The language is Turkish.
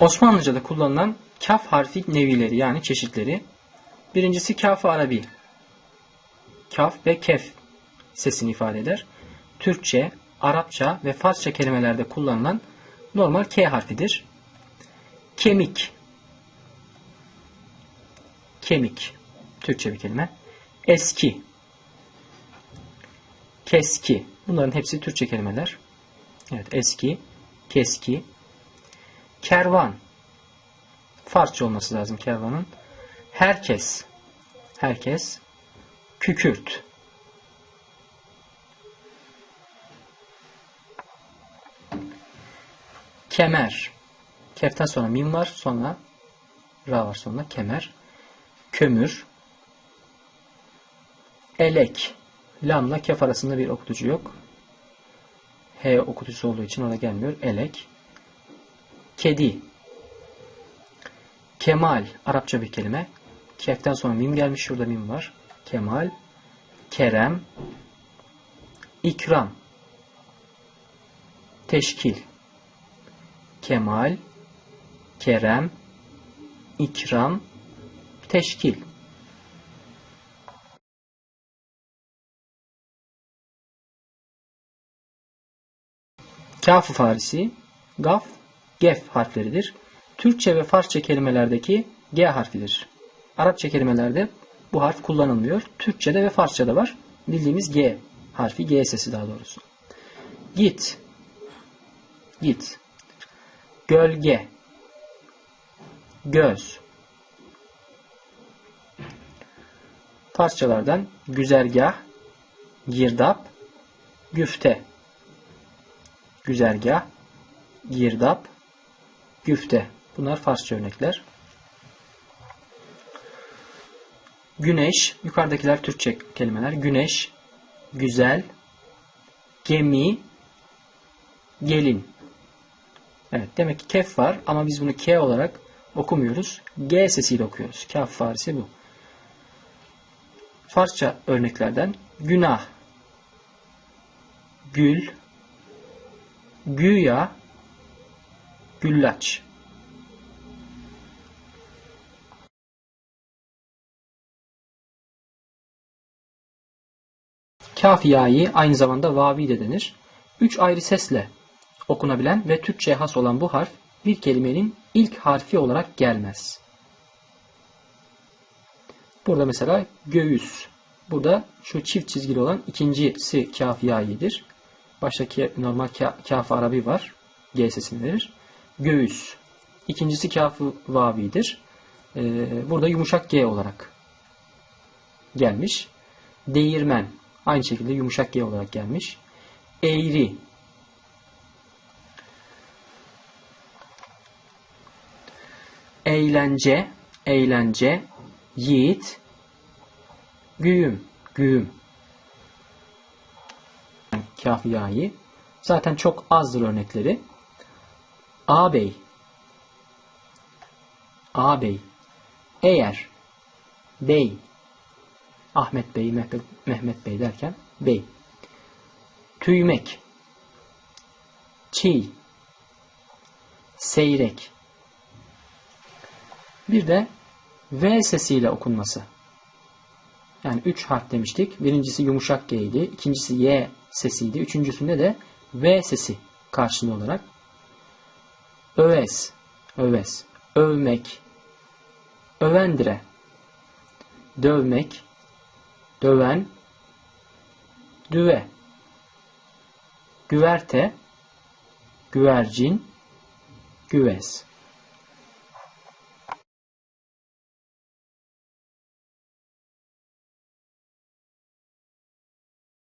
Osmanlıca'da kullanılan kaf harfi nevileri yani çeşitleri. Birincisi kaf Arabi. Kaf ve kef sesini ifade eder. Türkçe, Arapça ve Farsça kelimelerde kullanılan normal K harfidir. Kemik. Kemik. Türkçe bir kelime. Eski. Keski. Bunların hepsi Türkçe kelimeler. Evet eski, keski. Kervan. Farsça olması lazım kervanın. Herkes. Herkes. Kükürt. Kemer. Keften sonra mim var. Sonra ra var sonra kemer. Kömür. Elek. Lamla kef arasında bir okutucu yok. H okutucusu olduğu için ona gelmiyor. Elek. Kedi. Kemal. Arapça bir kelime. Keften sonra mim gelmiş. Şurada mim var. Kemal. Kerem. İkram. Teşkil. Kemal. Kerem. İkram. Teşkil. Kaf-ı Farisi, Gaf, Gef harfleridir. Türkçe ve Farsça kelimelerdeki G harfidir. Arapça kelimelerde bu harf kullanılmıyor. Türkçe'de ve Farsça'da var. Bildiğimiz G harfi, G sesi daha doğrusu. Git, git. Gölge, göz. Farsçalardan güzergah, girdap, güfte güzergah, girdap, güfte. Bunlar Farsça örnekler. Güneş, yukarıdakiler Türkçe kelimeler. Güneş, güzel, gemi, gelin. Evet, demek ki kef var ama biz bunu K olarak okumuyoruz. G sesiyle okuyoruz. Kaf farisi bu. Farsça örneklerden günah, gül, güya, güllaç. Kaf ya'yı aynı zamanda vavi de denir. Üç ayrı sesle okunabilen ve Türkçe'ye has olan bu harf bir kelimenin ilk harfi olarak gelmez. Burada mesela göğüs. Burada şu çift çizgili olan ikincisi kaf ya'yidir. Baştaki normal kaf arabi var. G sesini verir. Göğüs. İkincisi kafı vavidir. Ee, burada yumuşak G olarak gelmiş. Değirmen. Aynı şekilde yumuşak G olarak gelmiş. Eğri. Eğlence. Eğlence. Yiğit. Güğüm. Güğüm kafiyayı. Zaten çok azdır örnekleri. Ağabey ağabey eğer bey Ahmet Bey, Mehmet Bey derken bey tüymek çiğ seyrek bir de V sesiyle okunması. Yani üç harf demiştik. Birincisi yumuşak G idi. ikincisi Y sesiydi. Üçüncüsünde de V sesi karşılığı olarak öves, öves, övmek, övendire, dövmek, döven, düve, güverte, güvercin, güvez.